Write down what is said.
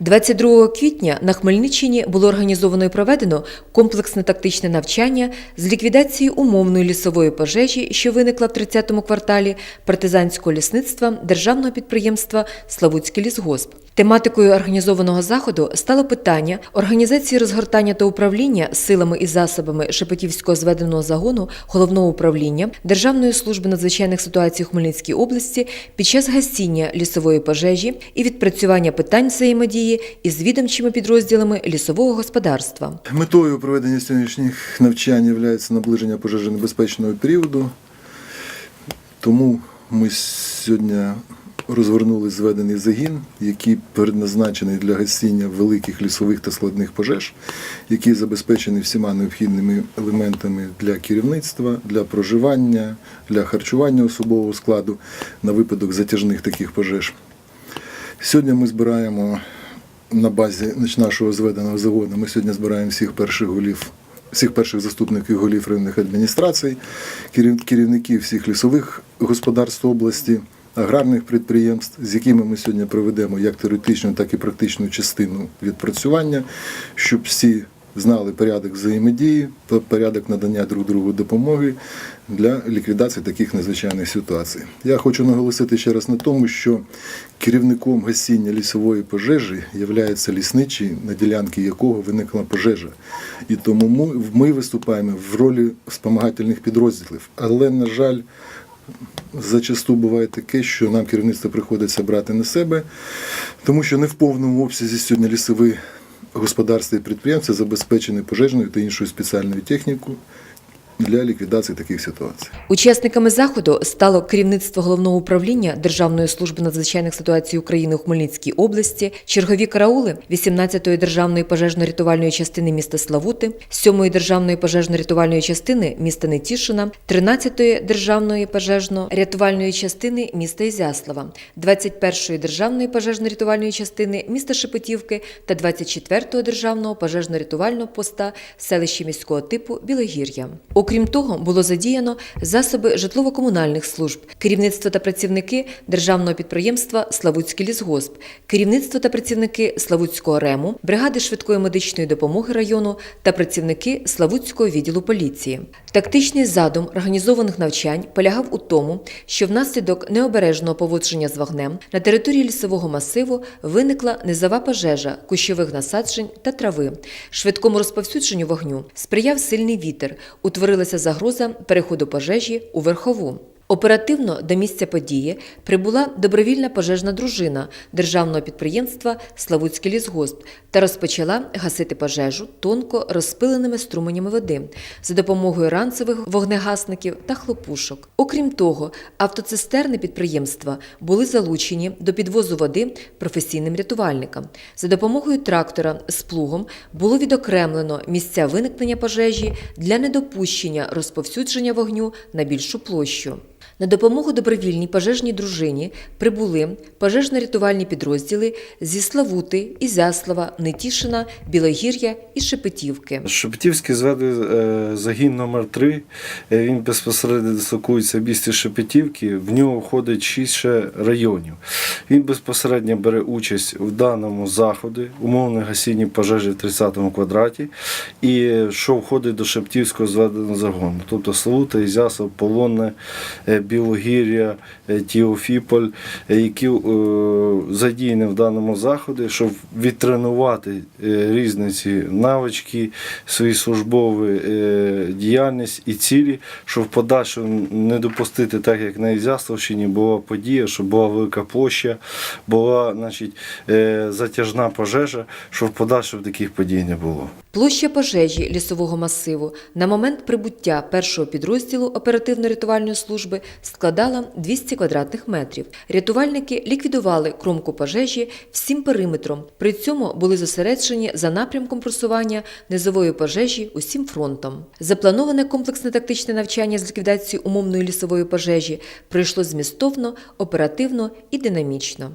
22 квітня на Хмельниччині було організовано і проведено комплексне тактичне навчання з ліквідації умовної лісової пожежі, що виникла в 30-му кварталі партизанського лісництва державного підприємства Славутський лісгосп. Тематикою організованого заходу стало питання організації розгортання та управління силами і засобами Шепетівського зведеного загону головного управління Державної служби надзвичайних ситуацій у Хмельницькій області під час гасіння лісової пожежі і відпрацювання питань взаємодії із відомчими підрозділами лісового господарства. Метою проведення сьогоднішніх навчань є наближення пожежонебезпечного періоду. Тому ми сьогодні розгорнули зведений загін, який предназначений для гасіння великих лісових та складних пожеж, який забезпечений всіма необхідними елементами для керівництва, для проживання, для харчування особового складу на випадок затяжних таких пожеж. Сьогодні ми збираємо на базі нашого зведеного заводу. Ми сьогодні збираємо всіх перших голів, всіх перших заступників голів районних адміністрацій, керівників всіх лісових господарств області, аграрних підприємств, з якими ми сьогодні проведемо як теоретичну, так і практичну частину відпрацювання, щоб всі знали порядок взаємодії, порядок надання друг другу допомоги для ліквідації таких надзвичайних ситуацій. Я хочу наголосити ще раз на тому, що керівником гасіння лісової пожежі є лісничий, на ділянці якого виникла пожежа. І тому ми, виступаємо в ролі спомагательних підрозділів. Але, на жаль, зачасту буває таке, що нам керівництво приходиться брати на себе, тому що не в повному обсязі сьогодні лісові господарства і підприємства забезпечені пожежною та іншою спеціальною технікою для ліквідації таких ситуацій. Учасниками заходу стало керівництво головного управління Державної служби надзвичайних ситуацій України у Хмельницькій області, чергові караули 18-ї державної пожежно-рятувальної частини міста Славути, 7-ї державної пожежно-рятувальної частини міста Нетішина, 13-ї державної пожежно-рятувальної частини міста Ізяслава, 21-ї державної пожежно-рятувальної частини міста Шепетівки та 24-го державного пожежно-рятувального поста селища міського типу Білогір'я. Окрім того, було задіяно засоби житлово-комунальних служб, керівництво та працівники державного підприємства Славутський лісгосп, керівництво та працівники Славутського рему, бригади швидкої медичної допомоги району та працівники Славутського відділу поліції. Тактичний задум організованих навчань полягав у тому, що внаслідок необережного поводження з вогнем на території лісового масиву виникла низова пожежа кущових насаджень та трави. Швидкому розповсюдженню вогню сприяв сильний вітер, утворилася загроза переходу пожежі у верхову. Оперативно до місця події прибула добровільна пожежна дружина державного підприємства Славутський лісгосп та розпочала гасити пожежу тонко розпиленими струменями води за допомогою ранцевих вогнегасників та хлопушок. Окрім того, автоцистерни підприємства були залучені до підвозу води професійним рятувальникам. За допомогою трактора з плугом було відокремлено місця виникнення пожежі для недопущення розповсюдження вогню на більшу площу. На допомогу добровільній пожежній дружині прибули пожежно-рятувальні підрозділи зі Славути, Ізяслава, Нетішина, Білогір'я і Шепетівки. Шепетівський зведе е, загін номер 3 Він безпосередньо дислокується в місті Шепетівки. В нього входить 6 ще районів. Він безпосередньо бере участь в даному заході, умовне гасінні пожежі в 30-му квадраті, і що входить до Шептівського зведеного загону. Тобто Славута, Ізясов, Полонне, е, Білогір'я, е, Тіофіполь, е, які е, задіяні в даному заході, щоб відтренувати е, різні ці навички, свої службові е, діяльність і цілі, щоб в подальшому не допустити так, як на Ізяславщині була подія, щоб була велика площа, була значить, е, затяжна пожежа, щоб в подальшому таких подій не було. Площа пожежі лісового масиву на момент прибуття першого підрозділу оперативно-рятувальної служби складала 200 квадратних метрів. Рятувальники ліквідували кромку пожежі всім периметром. При цьому були зосереджені за напрямком просування низової пожежі усім фронтом. Заплановане комплексне тактичне навчання з ліквідації умовної лісової пожежі пройшло змістовно, оперативно і динамічно.